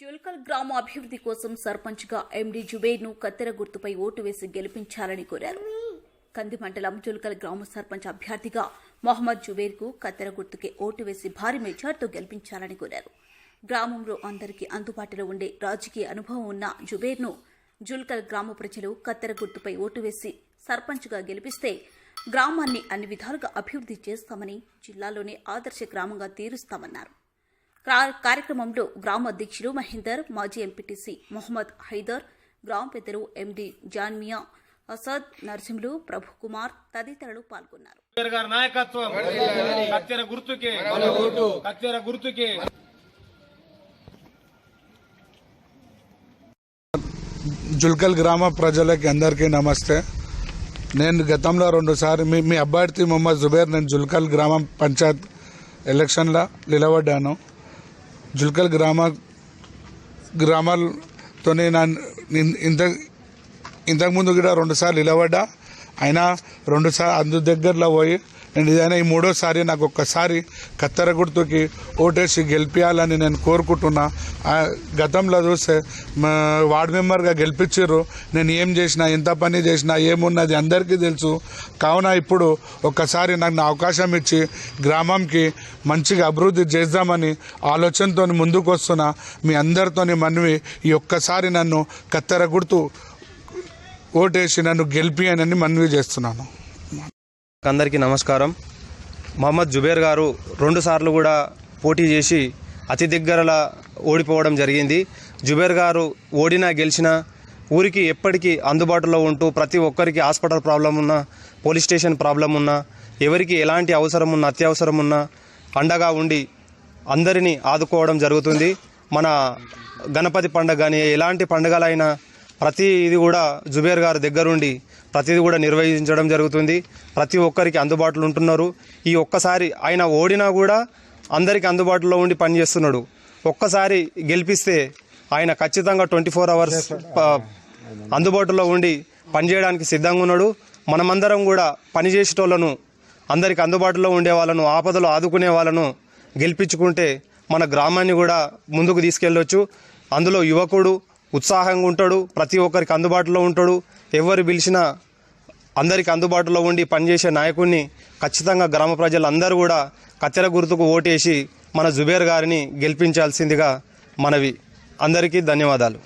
జుల్కల్ గ్రామ అభివృద్ధి కోసం సర్పంచ్గా ఎండి జుబేర్ను కత్తెర గుర్తుపై ఓటు వేసి గెలిపించాలని కోరారు. కంది మండలం జుల్కల్ గ్రామ సర్పంచ్ అభ్యర్థిగా మొహమ్మద్ జుబేర్కు కత్తెర గుర్తుకే ఓటు వేసి భారీ మెజార్టీతో గెలిపించాలని కోరారు. గ్రామంలో అందరికీ అందుబాటులో ఉండే రాజకీయ అనుభవం ఉన్న జుబేర్ను జుల్కల్ గ్రామ ప్రజలు కత్తెర గుర్తుపై ఓటు వేసి సర్పంచ్గా గెలిపిస్తే గ్రామాన్ని అన్ని విధాలుగా అభివృద్ధి చేస్తామని జిల్లాలోనే ఆదర్శ గ్రామంగా తీరుస్తామన్నారు. కార్యక్రమంలో గ్రామ అధ్యక్షులు మహేందర్ మాజీ ఎంపీటీసీ మొహమ్మద్ హైదర్ గ్రామ పెద్దలు ఎండి జాన్మియా అసద్ నరసింహులు ప్రభు కుమార్ తదితరులు పాల్గొన్నారు. నాయకత్వం కత్తెర గుర్తుకే కత్తెర గుర్తుకే. జుల్కల్ గ్రామ ప్రజలకి అందరికీ నమస్తే. నేను గతంలో రెండుసార్లు మీ మీ అభ్యర్థి మొహమ్మద్ జుబేర్ నేను జుల్కల్ గ్రామం పంచాయత్ ఎలక్షన్లో నిలబడ్డాను. జుల్కల్ గ్రామ గ్రామాలతోనే నా ఇంత ఇంతకుముందు కూడా రెండుసార్లు నిలబడ్డా. అయినా రెండుసార్లు అందు దగ్గరలో పోయి నేను ఇదైనా ఈ మూడోసారి నాకు ఒక్కసారి కత్తెర గుర్తుకి ఓటేసి గెలిపించాలని నేను కోరుకుంటున్నా. గతంలో చూస్తే మా వార్డు మెంబర్గా గెలిపించారు నేను ఏం చేసినా ఎంత పని చేసినా ఏమున్నది అందరికీ తెలుసు. కావున ఇప్పుడు ఒక్కసారి నాకు నా అవకాశం ఇచ్చి గ్రామంకి మంచిగా అభివృద్ధి చేద్దామని ఆలోచనతో ముందుకు వస్తున్నా మీ అందరితోని మనవి ఈ ఒక్కసారి నన్ను కత్తెర గుర్తు ఓటేసి నన్ను గెలిపియనని మనవి చేస్తున్నాను. అందరికీ నమస్కారం. మహమ్మద్ జుబేర్ గారు రెండుసార్లు కూడా పోటీ చేసి అతి దగ్గరలా ఓడిపోవడం జరిగింది. జుబేర్ గారు ఓడినా గెలిచినా ఊరికి ఎప్పటికీ అందుబాటులో ఉంటూ ప్రతి ఒక్కరికి హాస్పిటల్ ప్రాబ్లం ఉన్నా పోలీస్ స్టేషన్ ప్రాబ్లం ఉన్నా ఎవరికి ఎలాంటి అవసరం ఉన్నా అత్యవసరం ఉన్నా అండగా ఉండి అందరినీ ఆదుకోవడం జరుగుతుంది. మన గణపతి పండుగ కానీ ఎలాంటి పండుగలైనా ప్రతి ఇది కూడా జుబేర్ గారు దగ్గరుండి ప్రతిది కూడా నిర్వహించడం జరుగుతుంది. ప్రతి ఒక్కరికి అందుబాటులో ఉంటున్నారు. ఈ ఒక్కసారి ఆయన ఓడినా కూడా అందరికీ అందుబాటులో ఉండి పనిచేస్తున్నాడు. ఒక్కసారి గెలిపిస్తే ఆయన ఖచ్చితంగా ట్వంటీ ఫోర్ అవర్స్ అందుబాటులో ఉండి పనిచేయడానికి సిద్ధంగా ఉన్నాడు. మనమందరం కూడా పనిచేసేటోళ్ళను అందరికి అందుబాటులో ఉండే వాళ్ళను ఆపదలో ఆదుకునే వాళ్ళను గెలిపించుకుంటే మన గ్రామాన్ని కూడా ముందుకు తీసుకెళ్ళొచ్చు. అందులో యువకుడు ఉత్సాహంగా ఉంటాడు. ప్రతి ఒక్కరికి అందుబాటులో ఉంటాడు. ఎవరు పిలిచినా అందరికి అందుబాటులో ఉండి పనిచేసే నాయకుడిని ఖచ్చితంగా గ్రామ ప్రజలందరూ కూడా కత్తెర గుర్తుకు ఓటేసి మన జుబేర్ గారిని గెలిపించాల్సిందిగా మనవి. అందరికీ ధన్యవాదాలు.